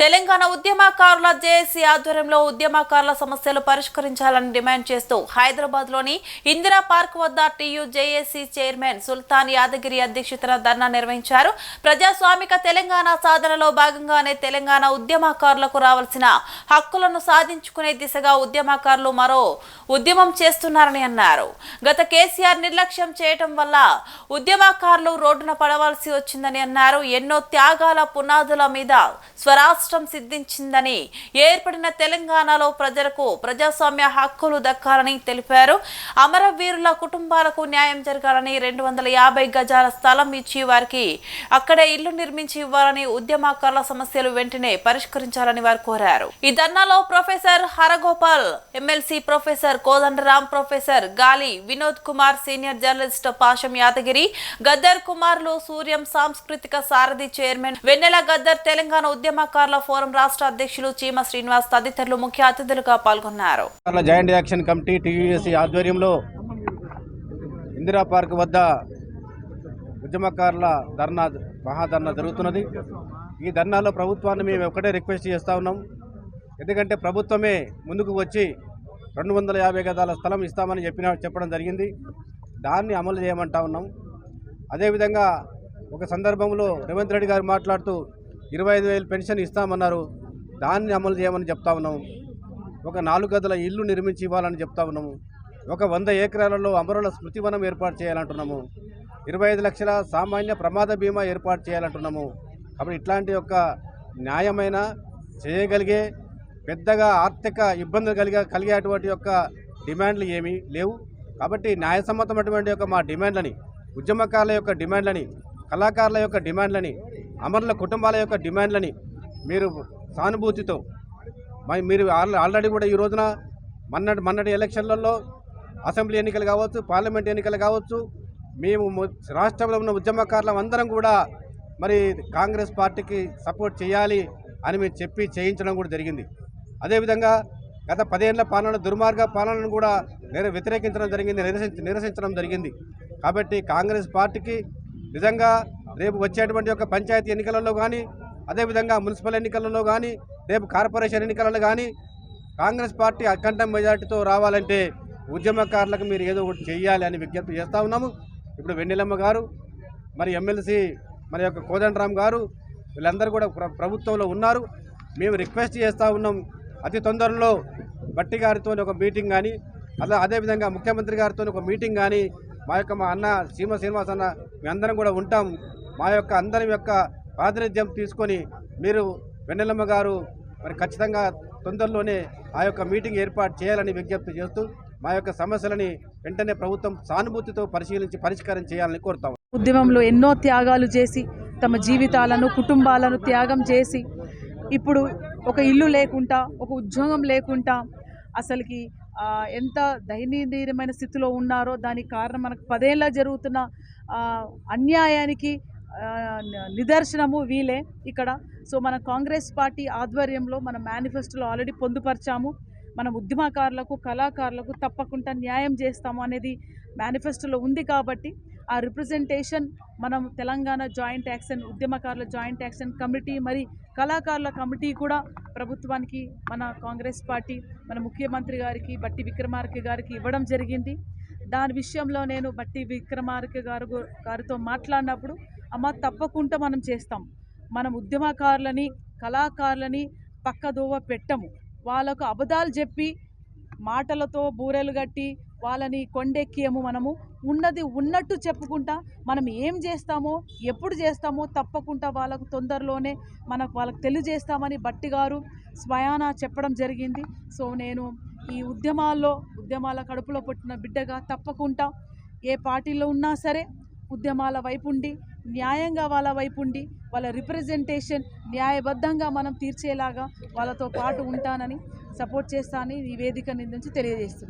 తెలంగాణ ఉద్యమకారుల జేఏసీ ఆధ్వర్యంలో ఉద్యమకారుల సమస్యలు పరిష్కరించాలని డిమాండ్ చేస్తూ హైదరాబాద్లోని ఇందిరా పార్క్ వద్ద TU JAC chairman Sultan Yadagiri అధ్యక్షతన ధర్నా నిర్వహించారు. ప్రజాస్వామిక తెలంగాణ సాధనలో భాగంగానే తెలంగాణ ఉద్యమకారులకు రావాల్సిన హక్కులను సాధించుకునే దిశగా ఉద్యమకారులు మరో ఉద్యమం చేస్తున్నారని అన్నారు. గత కేసీఆర్ నిర్లక్ష్యం చేయటం వల్ల ఉద్యమకారులు రోడ్డున పడవలసి వచ్చిందని అన్నారు. ఎన్నో త్యాగాల పునాదుల మీద స్వరాష్ట్ర సిద్ధించిందని ఏర్పడిన తెలంగాణలో ప్రజలకు ప్రజాస్వామ్య హక్కులు దక్కాలని తెలిపారు. అమరవీరుల కుటుంబాలకు న్యాయం జరగాలని రెండు వందల యాభై గజాల స్థలం ఇచ్చి వారికి అక్కడే ఇల్లు నిర్మించి ఇవ్వాలని ఉద్యమకారుల సమస్యలు వెంటనే పరిష్కరించాలని వారు కోరారు. ఈ ధర్నాలో professor Haragopal MLC professor Kodandaram professor Gali Vinod Kumar senior journalist Pasham Yadagiri Gaddar కుమార్లు Suryam సాంస్కృతిక సారథి చైర్మన్ వెన్నెల గద్దర్ తెలంగాణ ఉద్యమకారుల ఫోరం రాష్ట్ర అధ్యక్షులు చీమ శ్రీనివాస్ తదితరులు ముఖ్య అతిథులుగా పాల్గొన్నారు. జాయింట్ యాక్షన్ కమిటీ టీయూఎస్సీ ఆధ్వర్యంలో ఇందిరా పార్క్ వద్ద ఉద్యమకారుల ధర్నా మహాధర్నా జరుగుతున్నది. ఈ ధర్నాలో ప్రభుత్వాన్ని మేము ఒకటే రిక్వెస్ట్ చేస్తూ ఉన్నాం. ఎందుకంటే ప్రభుత్వమే ముందుకు వచ్చి రెండు వందల యాభై గదాల స్థలం ఇస్తామని చెప్పిన చెప్పడం జరిగింది. దాన్ని అమలు చేయమంటా ఉన్నాం. అదేవిధంగా ఒక సందర్భంలో రేవంత్ రెడ్డి గారు మాట్లాడుతూ ఇరవై ఐదు వేలు పెన్షన్ ఇస్తామన్నారు. దాన్ని అమలు చేయమని చెప్తా ఉన్నాము. ఒక నాలుగు గదుల ఇల్లు నిర్మించి ఇవ్వాలని చెప్తా ఉన్నాము. ఒక వంద ఎకరాలలో అమరుల స్మృతివనం ఏర్పాటు చేయాలంటున్నాము. ఇరవై ఐదు లక్షల సామాన్య ప్రమాద బీమా ఏర్పాటు చేయాలంటున్నాము. కాబట్టి ఇట్లాంటి యొక్క న్యాయమైన చేయగలిగే పెద్దగా ఆర్థిక ఇబ్బందులు కలిగే కలిగేటువంటి యొక్క డిమాండ్లు ఏమీ లేవు. కాబట్టి న్యాయసమ్మతమైనటువంటి యొక్క మా డిమాండ్లని ఉద్యమకారుల యొక్క డిమాండ్లని కళాకారుల యొక్క డిమాండ్లని అమరుల కుటుంబాల యొక్క డిమాండ్లని మీరు సానుభూతితో మరి మీరు ఆల్రెడీ కూడా ఈ రోజున మొన్నటి మొన్నటి ఎలక్షన్లలో అసెంబ్లీ ఎన్నికలు కావచ్చు పార్లమెంట్ ఎన్నికలు కావచ్చు మేము రాష్ట్రంలో ఉన్న ఉద్యమకారులం అందరం కూడా మరి కాంగ్రెస్ పార్టీకి సపోర్ట్ చేయాలి అని మేము చెప్పి చేయించడం కూడా జరిగింది. అదేవిధంగా గత పదేళ్ళ పాలన దుర్మార్గ పాలనను కూడా వ్యతిరేకించడం జరిగింది నిరసించ నిరసించడం జరిగింది. కాబట్టి కాంగ్రెస్ పార్టీకి నిజంగా రేపు వచ్చేటువంటి యొక్క పంచాయతీ ఎన్నికలలో కానీ అదేవిధంగా మున్సిపల్ ఎన్నికలలో కానీ రేపు కార్పొరేషన్ ఎన్నికలలో కానీ కాంగ్రెస్ పార్టీ అఖండ మెజార్టీతో రావాలంటే ఉద్యమకారులకు మీరు ఏదో ఒకటి చేయాలి అని విజ్ఞప్తి చేస్తూ ఉన్నాము. ఇప్పుడు వెన్నెలమ్మ గారు మరి ఎమ్మెల్సీ మన యొక్క కోదండరామ్ గారు వీళ్ళందరూ కూడా ప్ర- ప్రభుత్వంలో ఉన్నారు. మేము రిక్వెస్ట్ చేస్తూ ఉన్నాం. అతి తొందరలో బట్టి గారితో ఒక మీటింగ్ కానీ అలా అదేవిధంగా ముఖ్యమంత్రి గారితో ఒక మీటింగ్ కానీ మా యొక్క మా అన్న సీమ శ్రీనివాస్ అన్న అందరం కూడా ఉంటాం. మా యొక్క అందరి యొక్క ప్రాతినిధ్యం తీసుకొని మీరు వెన్నెలమ్మ గారు మరి ఖచ్చితంగా తొందరలోనే ఆ యొక్క మీటింగ్ ఏర్పాటు చేయాలని విజ్ఞప్తి చేస్తూ మా యొక్క సమస్యలని వెంటనే ప్రభుత్వం సానుభూతితో పరిశీలించి పరిష్కారం చేయాలని కోరుతాం. ఉద్యమంలో ఎన్నో త్యాగాలు చేసి తమ జీవితాలను కుటుంబాలను త్యాగం చేసి ఇప్పుడు ఒక ఇల్లు లేకుండా ఒక ఉద్యోగం లేకుండా అసలుకి ఎంత దయనీయమైన స్థితిలో ఉన్నారో దానికి కారణం మనకు పదేళ్ళ జరుగుతున్న అన్యాయానికి నిదర్శనము వీలే ఇక్కడ. సో మన కాంగ్రెస్ పార్టీ ఆధ్వర్యంలో మన మేనిఫెస్టోలో ఆల్రెడీ పొందుపరిచాము. మన ఉద్యమకారులకు కళాకారులకు తప్పకుండా న్యాయం చేస్తాము అనేది మేనిఫెస్టోలో ఉంది కాబట్టి ఆ రిప్రజెంటేషన్ మనం తెలంగాణ జాయింట్ యాక్షన్ ఉద్యమకారుల జాయింట్ యాక్షన్ కమిటీ మరి కళాకారుల కమిటీ కూడా ప్రభుత్వానికి మన కాంగ్రెస్ పార్టీ మన ముఖ్యమంత్రి గారికి బట్టి విక్రమార్క గారికి ఇవ్వడం జరిగింది. దాని విషయంలో నేను బట్టి విక్రమార్క గారు గారితో మాట్లాడినప్పుడు అమ్మ తప్పకుండా మనం చేస్తాం. మనం ఉద్యమకారులని కళాకారులని పక్కదోవ పెట్టము. వాళ్ళకు అబద్ధాలు చెప్పి మాటలతో బూరెలు కట్టి వాళ్ళని కొండెక్కియము మనము. ఉన్నది ఉన్నట్టు చెప్పుకుంటా మనం ఏం చేస్తామో ఎప్పుడు చేస్తామో తప్పకుండా వాళ్ళకు తొందరలోనే మనకు వాళ్ళకు తెలియజేస్తామని బట్టి గారు స్వయాన చెప్పడం జరిగింది. సో నేను ఈ ఉద్యమాల్లో ఉద్యమాల కడుపులో పుట్టిన బిడ్డగా తప్పకుండా ఏ పార్టీలో ఉన్నా సరే ఉద్యమాల వైపు ఉండి న్యాయంగా వాళ్ళ వైపు ఉండి వాళ్ళ రిప్రజెంటేషన్ న్యాయబద్ధంగా మనం తీర్చేలాగా వాళ్ళతో పాటు ఉంటానని సపోర్ట్ చేస్తానని ఈ వేదిక నుంచి తెలియజేస్తున్నాను.